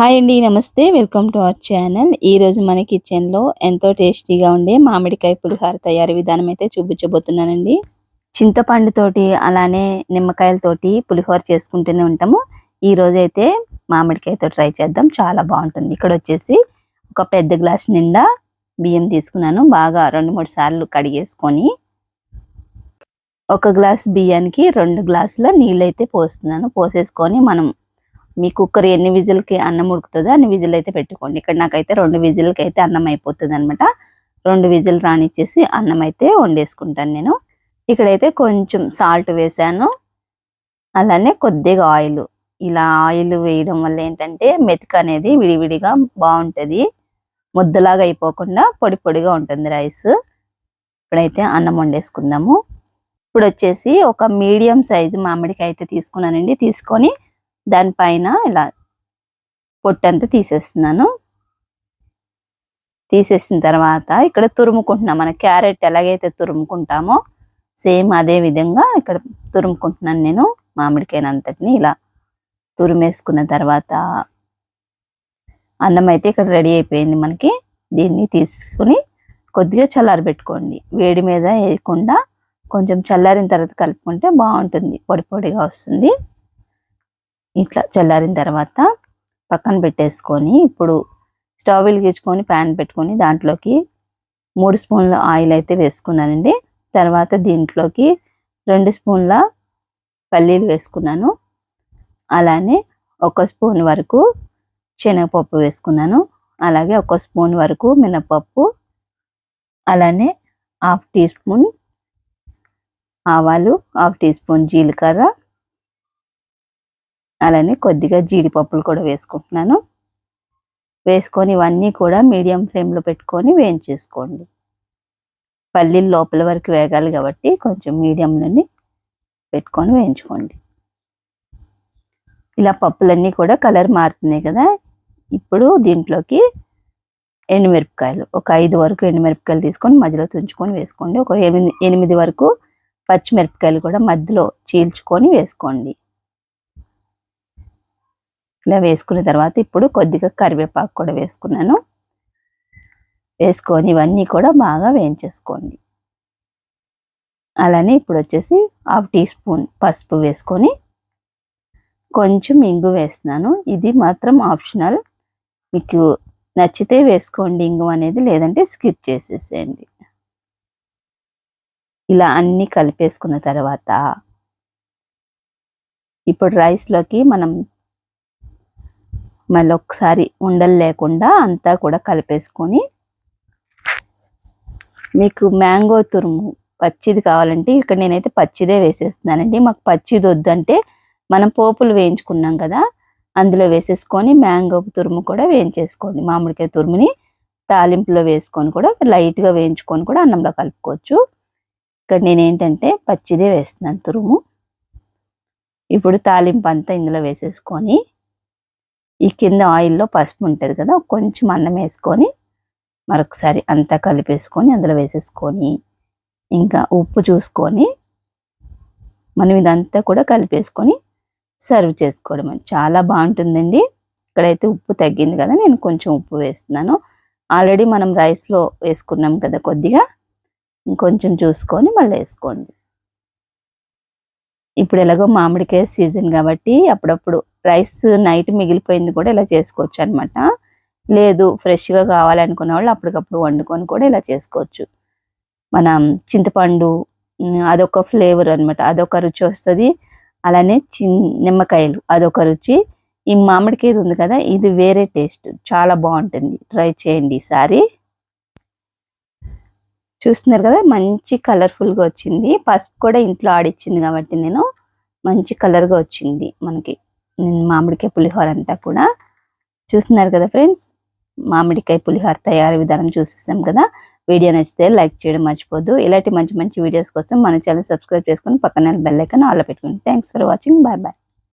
Hi అండి నమస్తే. Welcome to our channel. ఈ రోజు మన కిచెన్లో ఎంతో టేస్టీగా ఉండే మామిడికాయ పులిహార తయారీ విధానం అయితే చూపించబోతున్నానండి. చింతపండు తోటి అలానే నిమ్మకాయలతోటి పులిహోర చేసుకుంటూనే ఉంటాము. ఈ రోజు అయితే మామిడికాయతో ట్రై చేద్దాం. చాలా బాగుంటుంది. ఇక్కడ వచ్చేసి ఒక పెద్ద గ్లాస్ నిండా బియ్యం తీసుకున్నాను. బాగా రెండు మూడు సార్లు కడిగేసుకొని ఒక గ్లాస్ బియ్యానికి రెండు గ్లాసుల నీళ్ళు అయితే పోస్తున్నాను. పోసేసుకొని మనం మీ కుక్కర్ ఎన్ని విజిల్కి అన్నం ఉడుకుతుందో అన్ని విజిల్ అయితే పెట్టుకోండి. ఇక్కడ నాకైతే రెండు విజిల్కి అయితే అన్నం అయిపోతుంది అనమాట రెండు విజిల్ రానిచ్చేసి అన్నం అయితే వండేసుకుంటాను నేను. ఇక్కడైతే కొంచెం సాల్ట్ వేసాను. అలానే కొద్దిగా ఆయిల్ ఇలా ఆయిల్ వేయడం వల్ల ఏంటంటే మెతుక అనేది విడివిడిగా బాగుంటుంది. ముద్దలాగా అయిపోకుండా పొడి పొడిగా ఉంటుంది రైస్ ఇప్పుడైతే అన్నం వండేసుకుందాము. ఇప్పుడు వచ్చేసి ఒక మీడియం సైజు మామిడికాయ అయితే తీసుకున్నానండి. తీసుకొని దానిపైన ఇలా పొట్టంతా తీసేస్తున్నాను. తీసేసిన తర్వాత ఇక్కడ తురుముకుంటున్నాం. మన క్యారెట్ ఎలాగైతే తురుముకుంటామో సేమ్ అదే విధంగా ఇక్కడ తురుముకుంటున్నాను నేను మామిడికాయనంతటిని. ఇలా తురిమేసుకున్న తర్వాత అన్నం అయితే ఇక్కడ రెడీ అయిపోయింది మనకి. దీన్ని తీసుకుని కొద్దిగా చల్లారి పెట్టుకోండి. వేడి మీద వేయకుండా కొంచెం చల్లారిన తర్వాత కలుపుకుంటే బాగుంటుంది. పొడి పొడిగా వస్తుంది. ఇట్లా చల్లారిన తర్వాత పక్కన పెట్టేసుకొని ఇప్పుడు స్టవ్ వెలిగించుకొని ప్యాన్ పెట్టుకొని దాంట్లోకి మూడు స్పూన్ల ఆయిల్ అయితే వేసుకున్నానండి. తర్వాత దీంట్లోకి రెండు స్పూన్ల పల్లీలు వేసుకున్నాను. అలానే ఒక స్పూన్ వరకు శనగపప్పు వేసుకున్నాను. అలాగే ఒక స్పూన్ వరకు మినపప్పు. అలానే హాఫ్ టీ స్పూన్ ఆవాలు హాఫ్ టీ స్పూన్ జీలకర్ర అలానే కొద్దిగా జీడిపప్పులు కూడా వేసుకుంటున్నాను. వేసుకొని ఇవన్నీ కూడా మీడియం ఫ్లేమ్లో పెట్టుకొని వేయించేసుకోండి. పల్లీలు లోపల వరకు వేగాలి కాబట్టి కొంచెం మీడియంలోని పెట్టుకొని వేయించుకోండి. ఇలా పప్పులన్నీ కూడా కలర్ మారుతున్నాయి కదా. ఇప్పుడు దీంట్లోకి ఎండుమిరపకాయలు ఒక ఐదు వరకు ఎండుమిరపకాయలు తీసుకొని మధ్యలో తుంచుకొని వేసుకోండి. ఒక ఎనిమిది ఎనిమిది వరకు పచ్చిమిరపకాయలు కూడా మధ్యలో చీల్చుకొని వేసుకోండి. ఇలా వేసుకున్న తర్వాత ఇప్పుడు కొద్దిగా కరివేపాకు కూడా వేసుకున్నాను. వేసుకొని ఇవన్నీ కూడా బాగా వేయించేసుకోండి. అలానే ఇప్పుడు వచ్చేసి హాఫ్ టీ స్పూన్ పసుపు వేసుకొని కొంచెం ఇంగు వేస్తున్నాను. ఇది మాత్రం ఆప్షనల్. మీకు నచ్చితే వేసుకోండి ఇంగు అనేది లేదంటే స్కిప్ చేసేసేయండి. ఇలా అన్నీ కలిపేసుకున్న తర్వాత ఇప్పుడు రైస్లోకి మనం మళ్ళీ ఒకసారి ఉండలు లేకుండా అంతా కూడా కలిపేసుకొని మీకు మ్యాంగో తురుము పచ్చిది కావాలంటే ఇక్కడ నేనైతే పచ్చిదే వేసేస్తున్నానండి. మాకు పచ్చిది వద్దంటే మనం పోపులు వేయించుకున్నాం కదా అందులో వేసేసుకొని మ్యాంగో తురుము కూడా వేయించేసుకోండి. మామిడికాయ తురుముని తాలింపులో వేసుకొని కూడా లైట్గా వేయించుకొని కూడా అన్నంలో కలుపుకోవచ్చు. ఇక్కడ నేనేంటంటే పచ్చిదే వేస్తున్నాను తురుము. ఇప్పుడు తాలింపు అంతా ఇందులో వేసేసుకొని ఈ కింద ఆయిల్లో పసుపు ఉంటుంది కదా కొంచెం అన్నం వేసుకొని మరొకసారి అంతా కలిపేసుకొని అందులో వేసేసుకొని ఇంకా ఉప్పు చూసుకొని మనం ఇదంతా కూడా కలిపేసుకొని సర్వ్ చేసుకోవడం చాలా బాగుంటుందండి. ఇక్కడైతే ఉప్పు తగ్గింది కదా నేను కొంచెం ఉప్పు వేస్తున్నాను. ఆల్రెడీ మనం రైస్లో వేసుకున్నాం కదా కొద్దిగా ఇంకొంచెం చూసుకొని మళ్ళీ వేసుకోండి. ఇప్పుడు ఎలాగో మామిడికాయ సీజన్ కాబట్టి అప్పుడప్పుడు రైస్ నైట్ మిగిలిపోయింది కూడా ఇలా చేసుకోవచ్చు అనమాట లేదు ఫ్రెష్గా కావాలనుకున్న వాళ్ళు అప్పటికప్పుడు వండుకొని కూడా ఇలా చేసుకోవచ్చు. మనం చింతపండు అదొక ఫ్లేవర్ అనమాట అదొక రుచి వస్తుంది. అలానే చిన్ నిమ్మకాయలు అదొక రుచి. ఈ మామిడికాయ ఉంది కదా ఇది వేరే టేస్ట్. చాలా బాగుంటుంది. ట్రై చేయండి ఈసారి. చూస్తున్నారు కదా మంచి కలర్ఫుల్గా వచ్చింది. పసుపు కూడా ఇంట్లో ఆడిచ్చింది కాబట్టి నేను. మంచి కలర్గా వచ్చింది మనకి. మామిడికాయ పులిహోర అంతా కూడా చూస్తున్నారు కదా ఫ్రెండ్స్? మామిడికాయ పులిహోర తయారీ విధానం చూసేసాం కదా. వీడియో నచ్చితే లైక్ చేయడం మర్చిపోద్దు. ఇలాంటి మంచి మంచి వీడియోస్ కోసం మన ఛానల్ సబ్స్క్రైబ్ చేసుకొని పక్కన బెల్ ఐకాన్ ఆల్ పెట్టుకోండి. Thanks for watching bye bye